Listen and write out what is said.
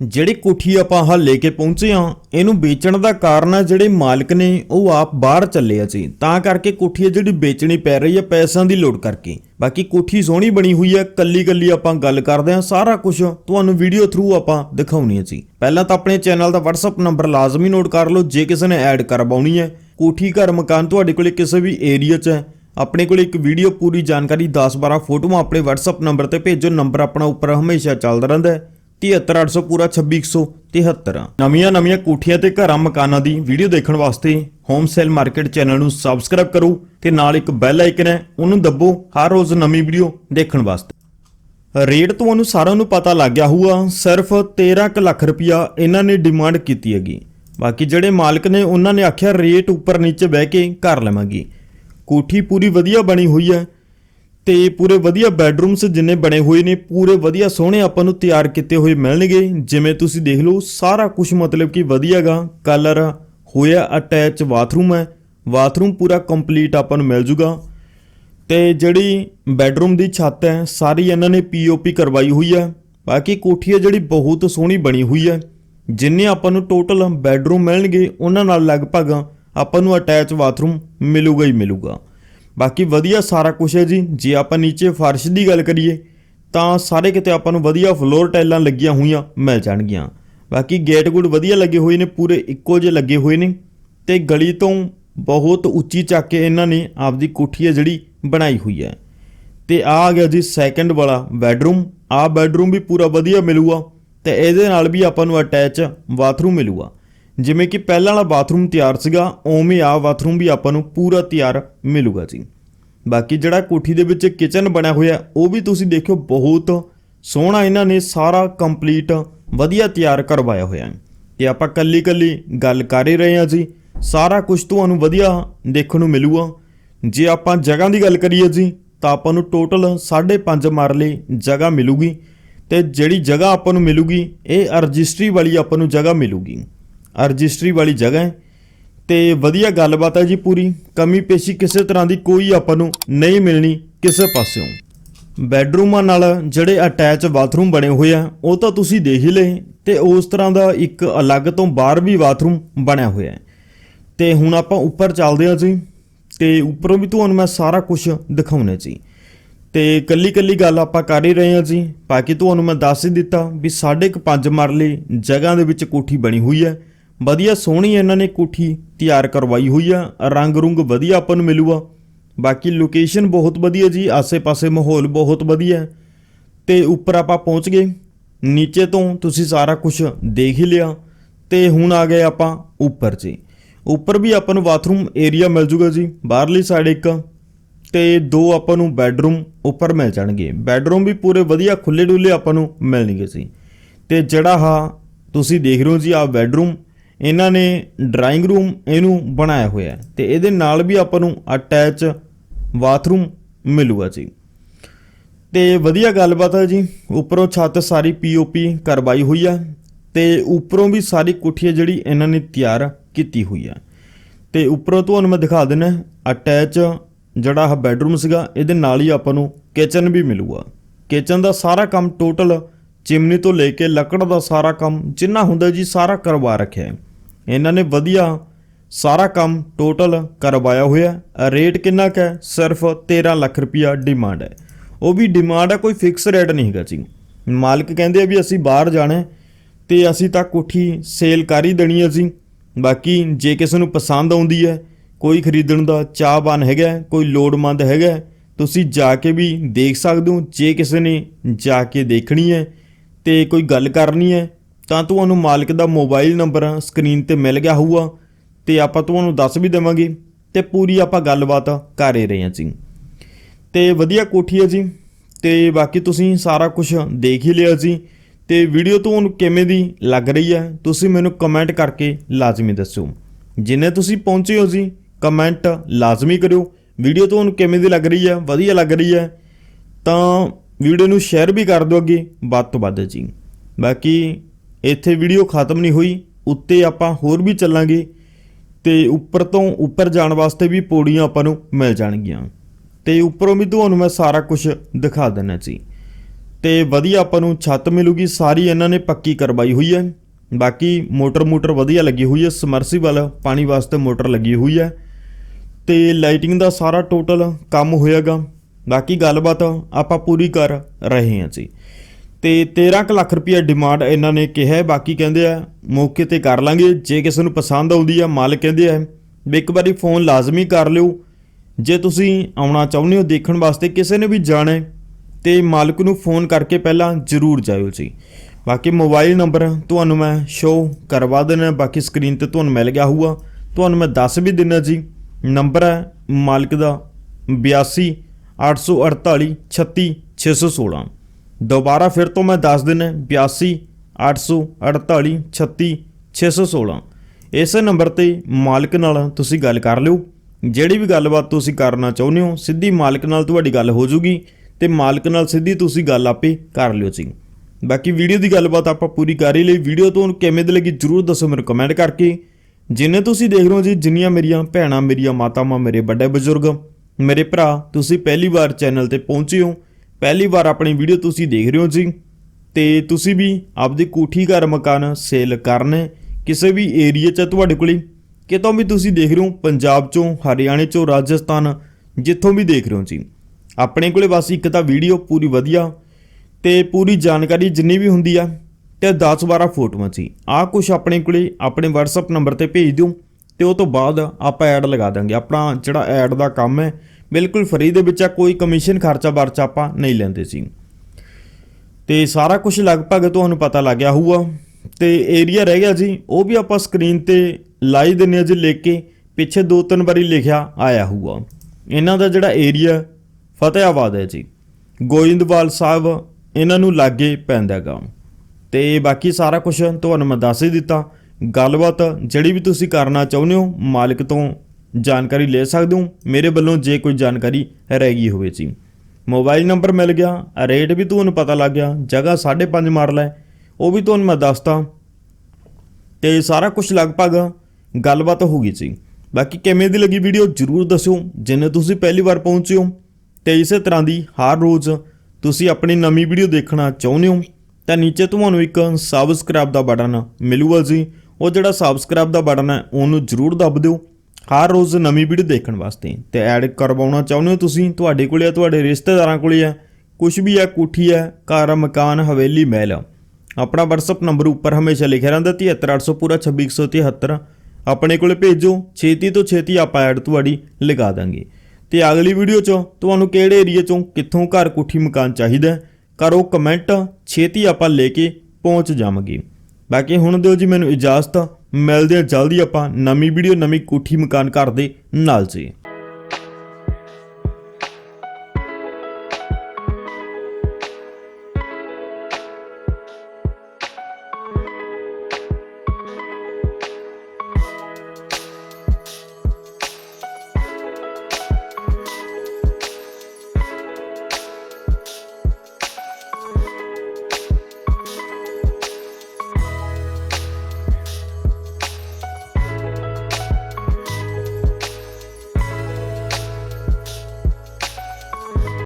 ਜਿਹੜੀ ਕੋਠੀ ਆਪਾਂ ਆਹ ਲੈ ਕੇ ਪਹੁੰਚੇ ਆ ਇਹਨੂੰ ਵੇਚਣ ਦਾ ਕਾਰਨ ਆ ਜਿਹੜੇ ਮਾਲਕ ਨੇ, ਉਹ ਆਪ ਬਾਹਰ ਚੱਲੇ ਆ ਜੀ ਤਾਂ ਕਰਕੇ ਕੋਠੀ ਆ ਜਿਹੜੀ ਵੇਚਣੀ ਪੈ ਰਹੀ ਆ ਪੈਸਿਆਂ ਦੀ ਲੋੜ ਕਰਕੇ। ਬਾਕੀ ਕੋਠੀ ਸੋਹਣੀ ਬਣੀ ਹੋਈ ਆ ਕੱਲੀ ਕੱਲੀ ਆਪਾਂ ਗੱਲ ਕਰਦੇ ਆ ਸਾਰਾ ਕੁਝ ਤੁਹਾਨੂੰ ਵੀਡੀਓ ਥਰੂ ਆਪਾਂ ਦਿਖਾਉਣੀ ਆ ਜੀ। ਪਹਿਲਾਂ ਤਾਂ ਆਪਣੇ ਚੈਨਲ ਦਾ WhatsApp ਨੰਬਰ ਲਾਜ਼ਮੀ ਨੋਟ ਕਰ ਲਓ, ਜੇ ਕਿਸੇ ਨੇ ਐਡ ਕਰਵਾਉਣੀ ਹੈ। ਕੋਠੀ ਘਰ ਮਕਾਨ ਤੁਹਾਡੇ ਕੋਲੇ ਕਿਸੇ ਵੀ ਏਰੀਆ 'ਚ ਹੈ। ਆਪਣੇ ਕੋਲ ਇੱਕ ਵੀਡੀਓ ਪੂਰੀ ਜਾਣਕਾਰੀ 10-12 ਫੋਟੋਆਂ ਆਪਣੇ WhatsApp ਨੰਬਰ ਤੇ ਭੇਜੋ, ਨੰਬਰ ਆਪਣਾ ਉੱਪਰ ਹਮੇਸ਼ਾ ਚੱਲਦਾ ਰਹਿੰਦਾ ਹੈ। 73800 ਪੂਰਾ 2673 ਨਵੀਆਂ ਨਵੀਆਂ ਕੋਠੀਆਂ ਤੇ ਘਰਾਂ ਮਕਾਨਾਂ ਦੀ ਵੀਡੀਓ ਦੇਖਣ ਵਾਸਤੇ ਹੋਮ ਸੇਲ ਮਾਰਕੀਟ ਚੈਨਲ ਨੂੰ ਸਬਸਕ੍ਰਾਈਬ ਕਰੋ ਤੇ ਨਾਲ ਇੱਕ ਬੈਲ ਆਈਕਨ ਹੈ, ਉਹਨੂੰ ਦੱਬੋ ਹਰ ਰੋਜ਼ ਨਵੀਂ ਵੀਡੀਓ ਦੇਖਣ ਵਾਸਤੇ। ਰੇਟ ਤੁਹਾਨੂੰ ਸਾਰਿਆਂ ਨੂੰ ਪਤਾ ਲੱਗ ਗਿਆ ਹੋਊਗਾ, ਸਿਰਫ 13 ਕੁ ਲੱਖ ਰੁਪਇਆ ਇਹਨਾਂ ਨੇ ਡਿਮਾਂਡ ਕੀਤੀ ਹੈਗੀ। ਬਾਕੀ ਜਿਹੜੇ ਮਾਲਕ ਨੇ, ਉਹਨਾਂ ਨੇ ਆਖਿਆ ਰੇਟ ਉੱਪਰ ਨੀਚੇ ਬਹਿ ਕੇ ਕਰ ਲਵਾਂਗੇ। ਕੋਠੀ ਪੂਰੀ ਵਧੀਆ ਬਣੀ ਹੋਈ ਹੈ ਤੇ ਪੂਰੇ ਵਧੀਆ ਬੈੱਡਰੂਮਸ ਜਿੰਨੇ ਬਣੇ ਹੋਏ ਨੇ, ਪੂਰੇ ਵਧੀਆ ਸੋਹਣੇ ਆਪਾਂ ਨੂੰ ਤਿਆਰ ਕੀਤੇ ਹੋਏ ਮਿਲਣਗੇ। ਜਿਵੇਂ ਤੁਸੀਂ ਦੇਖ ਲਓ, ਸਾਰਾ ਕੁਝ ਮਤਲਬ ਕਿ ਵਧੀਆਗਾ। ਕਲਰ ਹੋਇਆ ਅਟੈਚ ਬਾਥਰੂਮ ਹੈ। ਬਾਥਰੂਮ ਪੂਰਾ ਕੰਪਲੀਟ ਆਪਾਂ ਨੂੰ ਮਿਲ ਜੂਗਾ। ਤੇ ਜਿਹੜੀ ਬੈੱਡਰੂਮ ਦੀ ਛੱਤ ਹੈ, ਸਾਰੀ ਇਹਨਾਂ ਨੇ ਪੀਓਪੀ ਕਰਵਾਈ ਹੋਈ ਹੈ। ਬਾਕੀ ਕੋਠੀ ਹੈ ਜਿਹੜੀ ਬਹੁਤ ਸੋਹਣੀ ਬਣੀ ਹੋਈ ਹੈ। ਜਿੰਨੇ ਆਪਾਂ ਨੂੰ ਟੋਟਲ ਬੈੱਡਰੂਮ ਮਿਲਣਗੇ, ਉਹਨਾਂ ਨਾਲ ਲਗਭਗ ਆਪਾਂ ਨੂੰ ਅਟੈਚ ਬਾਥਰੂਮ ਮਿਲੂਗਾ ਹੀ ਮਿਲੂਗਾ। ਬਾਕੀ ਵਧੀਆ ਸਾਰਾ ਕੁਝ ਹੈ ਜੀ। ਜੇ ਆਪਾਂ ਨੀਚੇ ਫਰਸ਼ ਦੀ ਗੱਲ ਕਰੀਏ, ਤਾਂ ਸਾਰੇ ਕਿਤੇ ਆਪਾਂ ਨੂੰ ਵਧੀਆ ਫਲੋਰ ਟਾਈਲਾਂ ਲੱਗੀਆਂ ਹੋਈਆਂ ਮਿਲ ਜਾਣਗੀਆਂ। ਬਾਕੀ ਗੇਟ ਗੁੱਡ ਵਧੀਆ ਲੱਗੇ ਹੋਏ ਨੇ, ਪੂਰੇ ਇੱਕੋ ਜਿਹੇ ਲੱਗੇ ਹੋਏ ਨੇ। ਤੇ ਗਲੀ ਤੋਂ ਬਹੁਤ ਉੱਚੀ ਚੱਕ ਕੇ ਇਹਨਾਂ ਨੇ ਆਪਦੀ ਕੋਠੀ ਹੈ ਜਿਹੜੀ ਬਣਾਈ ਹੋਈ ਹੈ। ਤੇ ਆ ਆ ਗਿਆ ਜੀ ਸੈਕੰਡ ਵਾਲਾ ਬੈੱਡਰੂਮ ਆ ਬੈੱਡਰੂਮ ਵੀ ਪੂਰਾ ਵਧੀਆ ਮਿਲੂਗਾ ਤੇ ਇਹਦੇ ਨਾਲ ਵੀ ਆਪਾਂ ਨੂੰ ਅਟੈਚ ਬਾਥਰੂਮ ਮਿਲੂਗਾ। ਜਿਵੇਂ ਕਿ ਪਹਿਲਾਂ ਵਾਲਾ ਬਾਥਰੂਮ ਤਿਆਰ ਸੀਗਾ, ਉਵੇਂ ਆ ਬਾਥਰੂਮ ਵੀ ਆਪਾਂ ਨੂੰ ਪੂਰਾ ਤਿਆਰ ਮਿਲੂਗਾ ਜੀ। ਬਾਕੀ ਜਿਹੜਾ ਕੋਠੀ ਦੇ ਵਿੱਚ ਕਿਚਨ ਬਣਿਆ ਹੋਇਆ, ਉਹ ਵੀ ਤੁਸੀਂ ਦੇਖਿਓ ਬਹੁਤ ਸੋਹਣਾ ਇਹਨਾਂ ਨੇ ਸਾਰਾ ਕੰਪਲੀਟ ਵਧੀਆ ਤਿਆਰ ਕਰਵਾਇਆ ਹੋਇਆ ਹੈ। ਤੇ ਆਪਾਂ ਕੱਲੀ ਕੱਲੀ ਗੱਲ ਕਰ ਹੀ ਰਹੇ ਹਾਂ ਜੀ। ਸਾਰਾ ਕੁਝ ਤੁਹਾਨੂੰ ਵਧੀਆ ਦੇਖਣ ਨੂੰ ਮਿਲੂਗਾ। ਜੇ ਆਪਾਂ ਜਗ੍ਹਾ ਦੀ ਗੱਲ ਕਰੀਏ ਜੀ, ਤਾਂ ਆਪਾਂ ਨੂੰ ਟੋਟਲ 5.5 ਮਰਲੇ ਜਗ੍ਹਾ ਮਿਲੂਗੀ। ਤੇ ਜਿਹੜੀ ਜਗ੍ਹਾ ਆਪਾਂ ਨੂੰ ਮਿਲੂਗੀ, ਇਹ ਰਜਿਸਟਰੀ ਵਾਲੀ ਆਪਾਂ ਨੂੰ ਜਗ੍ਹਾ ਮਿਲੂਗੀ। ਰਜਿਸਟਰੀ ਵਾਲੀ ਜਗ੍ਹਾ ਹੈ। ਤੇ ਵਧੀਆ ਗੱਲਬਾਤ ਹੈ ਜੀ ਪੂਰੀ। ਕਮੀ ਪੇਸ਼ੀ ਕਿਸੇ ਤਰ੍ਹਾਂ ਦੀ ਕੋਈ ਆਪਾਂ ਨੂੰ ਨਹੀਂ ਮਿਲਣੀ ਕਿਸੇ ਪਾਸਿਓਂ। ਬੈੱਡਰੂਮਾਂ ਨਾਲ ਜਿਹੜੇ ਅਟੈਚ ਬਾਥਰੂਮ ਬਣੇ ਹੋਏ ਆ, ਉਹ ਤਾਂ ਤੁਸੀਂ ਦੇਖ ਹੀ ਲਏ। ਤੇ ਉਸ ਤਰ੍ਹਾਂ ਦਾ ਇੱਕ ਅਲੱਗ ਤੋਂ ਬਾਹਰ ਵੀ ਬਾਥਰੂਮ ਬਣਿਆ ਹੋਇਆ ਹੈ। ਤੇ ਹੁਣ ਆਪਾਂ ਉੱਪਰ ਚੱਲਦੇ ਹਾਂ ਜੀ। ਤੇ ਉੱਪਰੋਂ ਵੀ ਤੁਹਾਨੂੰ ਮੈਂ ਸਾਰਾ ਕੁਝ ਦਿਖਾਉਣਾ ਜੀ। ਤੇ ਕੱਲੀ ਕੱਲੀ ਗੱਲ ਆਪਾਂ ਕਰ ਹੀ ਰਹੇ ਹਾਂ ਜੀ। ਬਾਕੀ ਤੁਹਾਨੂੰ ਮੈਂ ਦੱਸ ਹੀ ਦਿੱਤਾ ਵੀ ਸਾਢੇ ਕੁ ਪੰਜ ਮਰਲੇ ਜਗ੍ਹਾ ਦੇ ਵਿੱਚ ਕੋਠੀ ਬਣੀ ਹੋਈ ਹੈ। ਵਧੀਆ ਸੋਹਣੀ ਇਹਨਾਂ ਨੇ ਕੋਠੀ ਤਿਆਰ ਕਰਵਾਈ ਹੋਈ ਆ, ਰੰਗ ਰੁੰਗ ਵਧੀਆ ਆਪਾਂ ਨੂੰ ਮਿਲੂਗਾ। ਬਾਕੀ ਲੋਕੇਸ਼ਨ ਬਹੁਤ ਵਧੀਆ ਜੀ, ਆਸੇ-ਪਾਸੇ ਮਾਹੌਲ ਬਹੁਤ ਵਧੀਆ। ਹੈ ਤੇ ਉੱਪਰ ਆਪਾਂ ਪਹੁੰਚ ਗਏ। ਨੀਚੇ ਤੋਂ ਤੁਸੀਂ ਸਾਰਾ ਕੁਝ ਦੇਖ ਹੀ ਲਿਆ। ਤੇ ਹੁਣ ਆ ਗਏ ਆਪਾਂ ਉੱਪਰ ਜੀ। ਉੱਪਰ ਵੀ ਆਪਾਂ ਨੂੰ ਬਾਥਰੂਮ ਏਰੀਆ ਮਿਲ ਜੂਗਾ ਜੀ, ਬਾਹਰਲੀ ਸਾਈਡ ਇੱਕ। ਤੇ ਦੋ ਆਪਾਂ ਨੂੰ ਬੈੱਡਰੂਮ ਉੱਪਰ ਮਿਲ ਜਾਣਗੇ। ਬੈੱਡਰੂਮ ਵੀ ਪੂਰੇ ਵਧੀਆ ਖੁੱਲੇ ਡੁੱਲੇ ਆਪਾਂ ਨੂੰ ਮਿਲਣਗੇ ਜੀ। ਤੇ ਜਿਹੜਾ ਹਾ ਤੁਸੀਂ ਦੇਖ ਰਹੇ ਹੋ ਜੀ ਆ ਬੈੱਡਰੂਮ ਇਹਨਾਂ ਨੇ ਡਰਾਇੰਗ ਰੂਮ ਇਹਨੂੰ ਬਣਾਇਆ ਹੋਇਆ ਹੈ ਤੇ ਇਹਦੇ ਨਾਲ ਵੀ ਆਪਾਂ ਨੂੰ ਅਟੈਚ ਬਾਥਰੂਮ ਮਿਲੂਗਾ ਜੀ। ਤੇ ਵਧੀਆ ਗੱਲਬਾਤ ਹੈ ਜੀ, ਉੱਪਰੋਂ ਛੱਤ ਸਾਰੀ ਪੀਓਪੀ ਕਰਵਾਈ ਹੋਈ ਆ ਤੇ ਉੱਪਰੋਂ ਵੀ ਸਾਰੀ ਕੋਠੀ ਜਿਹੜੀ ਇਹਨਾਂ ਨੇ ਤਿਆਰ ਕੀਤੀ ਹੋਈ ਆ ਤੇ ਉੱਪਰੋਂ ਤੁਹਾਨੂੰ ਮੈਂ ਦਿਖਾ ਦਿੰਨਾ ਅਟੈਚ ਜਿਹੜਾ ਆ ਬੈਡਰੂਮ ਸੀਗਾ, ਇਹਦੇ ਨਾਲ ਹੀ ਆਪਾਂ ਨੂੰ ਕਿਚਨ ਵੀ ਮਿਲੂਗਾ। ਕਿਚਨ ਦਾ ਸਾਰਾ ਕੰਮ ਟੋਟਲ ਚਿਮਨੀ ਤੋਂ ਲੈ ਕੇ ਲੱਕੜ ਦਾ ਸਾਰਾ ਕੰਮ ਜਿੰਨਾ ਹੁੰਦਾ ਜੀ ਸਾਰਾ ਕਰਵਾ ਰੱਖਿਆ ਹੈ। ਇਹਨਾਂ ਨੇ ਵਧੀਆ ਸਾਰਾ ਕੰਮ ਟੋਟਲ ਕਰਵਾਇਆ ਹੋਇਆ ਰੇਟ ਕਿੰਨਾ ਕੁ ਹੈ? ਸਿਰਫ 13 ਲੱਖ ਰੁਪਿਆ ਡਿਮਾਂਡ ਹੈ। ਉਹ ਵੀ ਡਿਮਾਂਡ ਹੈ, ਕੋਈ ਫਿਕਸ ਰੇਟ ਨਹੀਂ ਹੈਗਾ ਜੀ। ਮਾਲਕ ਕਹਿੰਦੇ ਆ ਵੀ ਅਸੀਂ ਬਾਹਰ ਜਾਣਾ ਹੈ ਤੇ ਅਸੀਂ ਤਾਂ ਕੋਠੀ ਸੇਲ ਕਰ ਹੀ ਦੇਣੀ ਹੈ ਜੀ। ਬਾਕੀ ਜੇ ਕਿਸੇ ਨੂੰ ਪਸੰਦ ਆਉਂਦੀ ਹੈ, ਕੋਈ ਖਰੀਦਣ ਦਾ ਚਾਹਵਾਨ ਹੈਗਾ ਕੋਈ ਲੋੜਮੰਦ ਹੈਗਾ ਤੁਸੀਂ ਜਾ ਕੇ ਵੀ ਦੇਖ ਸਕਦੇ ਹੋ। ਜੇ ਕਿਸੇ ਨੇ ਜਾ ਕੇ ਦੇਖਣੀ ਹੈ ਤੇ ਕੋਈ ਗੱਲ ਕਰਨੀ ਹੈ ਤਾਂ ਤੁਹਾਨੂੰ ਮਾਲਕ ਦਾ ਮੋਬਾਈਲ ਨੰਬਰ ਸਕਰੀਨ ਤੇ ਮਿਲ ਗਿਆ ਹੋਊਗਾ ਤੇ ਆਪਾਂ ਤੁਹਾਨੂੰ ਦੱਸ ਵੀ ਦੇਵਾਂਗੇ ਤੇ ਪੂਰੀ ਆਪਾਂ ਗੱਲਬਾਤ ਕਰ ਹੀ ਰਹੇ ਹਾਂ ਜੀ। ਤੇ ਵਧੀਆ ਕੋਠੀ ਹੈ ਜੀ। ਤੇ ਬਾਕੀ ਤੁਸੀਂ ਸਾਰਾ ਕੁਝ ਦੇਖ ਹੀ ਲਿਆ ਜੀ। ਤੇ ਵੀਡੀਓ ਤੁਹਾਨੂੰ ਕਿਵੇਂ ਦੀ ਲੱਗ ਰਹੀ ਹੈ, ਤੁਸੀਂ ਮੈਨੂੰ ਕਮੈਂਟ ਕਰਕੇ ਲਾਜ਼ਮੀ ਦੱਸੋ ਜਿੰਨੇ ਤੁਸੀਂ ਪਹੁੰਚੇ ਹੋ ਜੀ ਕਮੈਂਟ ਲਾਜ਼ਮੀ ਕਰਿਓ। ਵੀਡੀਓ ਤੁਹਾਨੂੰ ਕਿਵੇਂ ਦੀ ਲੱਗ ਰਹੀ ਹੈ, ਵਧੀਆ ਲੱਗ ਰਹੀ ਹੈ, ਤਾਂ ਵੀਡੀਓ ਨੂੰ ਸ਼ੇਅਰ ਵੀ ਕਰ ਦਿਓ ਅੱਗੇ, ਵੱਧ ਤੋਂ ਵੱਧ ਜੀ। ਬਾਕੀ ਇੱਥੇ ਵੀਡੀਓ ਖਤਮ ਨਹੀਂ ਹੋਈ, ਉੱਤੇ ਆਪਾਂ ਹੋਰ ਵੀ ਚੱਲਾਂਗੇ ਤੇ ਉੱਪਰ ਤੋਂ ਉੱਪਰ ਜਾਣ ਵਾਸਤੇ ਵੀ ਪੌੜੀਆਂ ਆਪਾਂ ਨੂੰ ਮਿਲ ਜਾਣਗੀਆਂ। ਤੇ ਉੱਪਰੋਂ ਵੀ ਤੁਹਾਨੂੰ ਮੈਂ ਸਾਰਾ ਕੁਝ ਦਿਖਾ ਦਿੰਨਾ ਜੀ ਤੇ ਵਧੀਆ ਆਪਾਂ ਨੂੰ ਛੱਤ ਮਿਲੂਗੀ, ਸਾਰੀ ਇਹਨਾਂ ਨੇ ਪੱਕੀ ਕਰਵਾਈ ਹੋਈ ਹੈ। ਬਾਕੀ ਮੋਟਰ ਮੋਟਰ ਵਧੀਆ ਲੱਗੀ ਹੋਈ ਹੈ, ਸਮਰਸੀਬਲ ਪਾਣੀ ਵਾਸਤੇ ਮੋਟਰ ਲੱਗੀ ਹੋਈ ਹੈ। ਤੇ ਲਾਈਟਿੰਗ ਦਾ ਸਾਰਾ ਟੋਟਲ ਕੰਮ ਹੋਏਗਾ ਬਾਕੀ ਗੱਲਬਾਤ ਆਪਾਂ ਪੂਰੀ ਕਰ ਰਹੇ ਹਾਂ ਜੀ। ਤੇ 13 ਕੁ ਲੱਖ ਰੁਪਏ ਡਿਮਾਂਡ ਇਹਨਾਂ ਨੇ ਕਿਹਾ ਬਾਕੀ ਕਹਿੰਦੇ ਆ ਮੌਕੇ ਤੇ ਕਰ ਲਾਂਗੇ। ਜੇ ਕਿਸੇ ਨੂੰ ਪਸੰਦ ਆਉਂਦੀ ਆ ਮਾਲਕ ਕਹਿੰਦੇ ਆ ਵੀ ਇੱਕ ਵਾਰੀ ਫੋਨ ਲਾਜ਼ਮੀ ਕਰ ਲਿਓ। ਜੇ ਤੁਸੀਂ ਆਉਣਾ ਚਾਹੁੰਦੇ ਹੋ ਦੇਖਣ ਵਾਸਤੇ ਕਿਸੇ ਨੇ ਵੀ ਜਾਣਾ ਹੈ, ਤੇ ਮਾਲਕ ਨੂੰ ਫੋਨ ਕਰਕੇ ਪਹਿਲਾਂ ਜ਼ਰੂਰ ਜਾਇਓ ਜੀ। ਬਾਕੀ ਮੋਬਾਈਲ ਨੰਬਰ ਤੁਹਾਨੂੰ ਮੈਂ ਸ਼ੋ ਕਰਵਾ ਦੇਣਾ ਬਾਕੀ ਸਕਰੀਨ ਤੇ ਤੁਹਾਨੂੰ ਮਿਲ ਗਿਆ ਹੋਊਗਾ। ਤੁਹਾਨੂੰ ਮੈਂ ਦੱਸ ਵੀ ਦਿੰਦਾ ਜੀ ਨੰਬਰ ਹੈ ਮਾਲਕ ਦਾ 82 848 36 616 ਦੁਬਾਰਾ ਫਿਰ ਤੋਂ ਮੈਂ ਦੱਸ ਦਿੰਦਾ 82 848 36 616 ਇਸੇ ਨੰਬਰ ਤੇ ਮਾਲਕ ਨਾਲ ਤੁਸੀਂ ਗੱਲ ਕਰ ਲਿਓ। ਜਿਹੜੀ ਵੀ ਗੱਲਬਾਤ ਤੁਸੀਂ ਕਰਨਾ ਚਾਹੁੰਦੇ ਹੋ, ਸਿੱਧੀ ਮਾਲਕ ਨਾਲ ਤੁਹਾਡੀ ਗੱਲ ਹੋ ਜੂਗੀ ਤੇ ਮਾਲਕ ਨਾਲ ਸਿੱਧੀ ਤੁਸੀਂ ਗੱਲ ਆਪੇ ਕਰ ਲਿਓ ਜੀ। ਬਾਕੀ ਵੀਡੀਓ ਦੀ ਗੱਲਬਾਤ ਆਪਾਂ ਪੂਰੀ ਕਰ ਹੀ ਲਈ। ਵੀਡੀਓ ਤੁਹਾਨੂੰ ਕਿਵੇਂ ਦੀ ਲੱਗੀ ਜਰੂਰ ਦੱਸੋ ਮੈਨੂੰ ਕਮੈਂਟ ਕਰਕੇ। ਜਿੰਨੇ ਤੁਸੀਂ ਦੇਖ ਰਹੇ ਹੋ ਜੀ, ਜਿੰਨੀਆਂ ਮੇਰੀਆਂ ਭੈਣਾਂ, ਮੇਰੀਆਂ ਮਾਤਾਵਾਂ, ਮੇਰੇ ਵੱਡੇ ਬਜ਼ੁਰਗ, ਮੇਰੇ ਭਰਾ, ਤੁਸੀਂ ਪਹਿਲੀ ਵਾਰ ਚੈਨਲ ਤੇ ਪਹੁੰਚੇ ਹੋ ਪਹਿਲੀ ਵਾਰ ਆਪਣੀ ਵੀਡੀਓ ਤੁਸੀਂ ਦੇਖ ਰਹੇ ਹੋ ਜੀ। ਤੇ ਤੁਸੀਂ ਵੀ ਆਪਦੇ ਕੋਠੀ ਘਰ ਮਕਾਨ ਸੇਲ ਕਰਨੇ ਕਿਸੇ ਵੀ ਏਰੀਆ 'ਚ ਤੁਹਾਡੇ ਕੋਲੇ। ਕਿਤੋਂ ਵੀ ਤੁਸੀਂ ਦੇਖ ਰਹੇ ਹੋ ਪੰਜਾਬ 'ਚੋਂ, ਹਰਿਆਣੇ 'ਚੋਂ, ਰਾਜਸਥਾਨ ਜਿੱਥੋਂ ਵੀ ਦੇਖ ਰਹੇ ਹੋ ਜੀ। ਆਪਣੇ ਕੋਲੇ ਬਸ ਇੱਕ ਤਾਂ ਵੀਡੀਓ ਪੂਰੀ ਵਧੀਆ ਤੇ ਪੂਰੀ ਜਾਣਕਾਰੀ ਜਿੰਨੀ ਵੀ ਹੁੰਦੀ ਆ ਤੇ 10 12 ਫੋਟੋਆਂ ਸੀ ਆਹ ਕੁਝ ਆਪਣੇ ਕੋਲੇ ਆਪਣੇ WhatsApp ਨੰਬਰ ਤੇ ਭੇਜ ਦਿਓ ਤੇ ਉਹ ਤੋਂ ਬਾਅਦ ਆਪਾਂ ਐਡ ਲਗਾ ਦਾਂਗੇ। ਆਪਣਾ ਜਿਹੜਾ ਐਡ ਦਾ ਕੰਮ ਹੈ ਬਿਲਕੁਲ ਫਰੀ ਦੇ ਵਿੱਚ ਆ, ਕੋਈ ਕਮਿਸ਼ਨ ਖਰਚਾ ਵਰਚਾ ਆਪਾਂ ਨਹੀਂ ਲੈਂਦੇ ਸੀ। ਤੇ ਸਾਰਾ ਕੁਝ ਲਗਭਗ ਤੁਹਾਨੂੰ ਪਤਾ ਲੱਗ ਗਿਆ ਹੋਊਗਾ। ਤੇ ਏਰੀਆ ਰਹਿ ਗਿਆ ਜੀ, ਉਹ ਵੀ ਆਪਾਂ ਸਕਰੀਨ ਤੇ ਲਾਈ ਦਿੰਨੇ ਆ ਜੀ, ਲਿਖ ਕੇ ਪਿੱਛੇ ਦੋ ਤਿੰਨ ਵਾਰੀ ਲਿਖਿਆ ਆਇਆ ਹੋਊਗਾ। ਇਹਨਾਂ ਦਾ ਜਿਹੜਾ ਏਰੀਆ ਫਤਿਆਬਾਦ ਹੈ ਜੀ, ਗੋਇੰਦਵਾਲ ਸਾਹਿਬ, ਇਹਨਾਂ ਨੂੰ ਲਾਗੇ ਪੈਂਦਾ ਗਾ ਤੇ ਬਾਕੀ ਸਾਰਾ ਕੁਝ ਤੁਹਾਨੂੰ ਮੈਂ ਦੱਸ ਹੀ ਦਿੱਤਾ। ਗੱਲਬਾਤ ਜਿਹੜੀ ਵੀ ਤੁਸੀਂ ਕਰਨਾ ਚਾਹੁੰਦੇ ਹੋ, ਮਾਲਕ ਤੋਂ ਜਾਣਕਾਰੀ ਲੈ ਸਕਦੇ ਹੋ। ਮੇਰੇ ਵੱਲੋਂ ਜੇ ਕੋਈ ਜਾਣਕਾਰੀ ਰਹਿ ਗਈ ਹੋਵੇ ਜੀ। ਮੋਬਾਈਲ ਨੰਬਰ ਮਿਲ ਗਿਆ। ਰੇਟ ਵੀ ਤੁਹਾਨੂੰ ਪਤਾ ਲੱਗ ਗਿਆ। ਜਗ੍ਹਾ 5.5 ਮਾਡਲ ਹੈ। ਉਹ ਵੀ ਤੁਹਾਨੂੰ ਮੈਂ ਦੱਸਤਾ ਤੇ ਸਾਰਾ ਕੁਝ ਲਗਭਗ ਗੱਲਬਾਤ ਹੋ ਗਈ ਸੀ ਬਾਕੀ ਕਿਵੇਂ ਦੀ ਲੱਗੀ ਵੀਡੀਓ ਜਰੂਰ ਦੱਸਿਓ। ਜਿੰਨੇ ਤੁਸੀਂ ਪਹਿਲੀ ਵਾਰ ਪਹੁੰਚੇ ਹੋ। ਤੇ ਇਸੇ ਤਰ੍ਹਾਂ ਦੀ ਹਰ ਰੋਜ਼ ਤੁਸੀਂ ਆਪਣੀ ਨਵੀਂ ਵੀਡੀਓ ਦੇਖਣਾ ਚਾਹੁੰਦੇ ਹੋ, ਤਾਂ ਨੀਚੇ ਤੁਹਾਨੂੰ ਇੱਕ ਸਬਸਕ੍ਰਾਈਬ ਦਾ ਬਟਨ ਮਿਲੂਗਾ ਜੀ। ਉਹ ਜਿਹੜਾ ਸਬਸਕ੍ਰਾਈਬ ਦਾ ਬਟਨ ਹੈ, ਉਹਨੂੰ ਜਰੂਰ ਦਬ ਦਿਓ। ਹਰ ਰੋਜ਼ ਨਵੀਂ ਵੀਡੀਓ ਦੇਖਣ ਵਾਸਤੇ ਤੇ ਐਡ ਕਰਵਾਉਣਾ ਚਾਹੁੰਦੇ ਹੋ ਤੁਸੀਂ? ਤੁਹਾਡੇ ਕੋਲੇ ਆ, ਤੁਹਾਡੇ ਰਿਸ਼ਤੇਦਾਰਾਂ ਕੋਲੇ ਆ? ਕੁਝ ਵੀ ਆ, ਕੋਠੀ ਹੈ ਘਰ, ਮਕਾਨ, ਹਵੇਲੀ, ਮਹਿਲ। ਆਪਣਾ WhatsApp ਨੰਬਰ ਉੱਪਰ ਹਮੇਸ਼ਾ ਲਿਖਿਆ ਰਹਿੰਦਾ 73800 ਪੂਰਾ 26173 ਆਪਣੇ ਕੋਲੇ ਭੇਜੋ। ਛੇਤੀ ਤੋਂ ਛੇਤੀ ਆਪਾਂ ਐਡ ਤੁਹਾਡੀ ਲਗਾ ਦਾਂਗੇ। ਤੇ ਅਗਲੀ ਵੀਡੀਓ 'ਚ ਤੁਹਾਨੂੰ ਕਿਹੜੇ ਏਰੀਆ 'ਚੋਂ ਕਿੱਥੋਂ ਘਰ, ਕੋਠੀ, ਮਕਾਨ ਚਾਹੀਦਾ ਕਰੋ ਕਮੈਂਟ ਛੇਤੀ ਆਪਾਂ ਲੈ ਕੇ ਪਹੁੰਚ ਜਾਵਾਂਗੇ। ਬਾਕੀ ਹੁਣ ਦਿਓ ਜੀ ਮੈਨੂੰ ਇਜਾਜ਼ਤ। ਮਿਲਦੇ ਹਾਂ ਜਲਦੀ ਆਪਾਂ ਨਵੀਂ ਵੀਡੀਓ ਨਵੀਂ ਕੋਠੀ ਮਕਾਨ ਘਰ ਦੇ ਨਾਲ ਜੀ।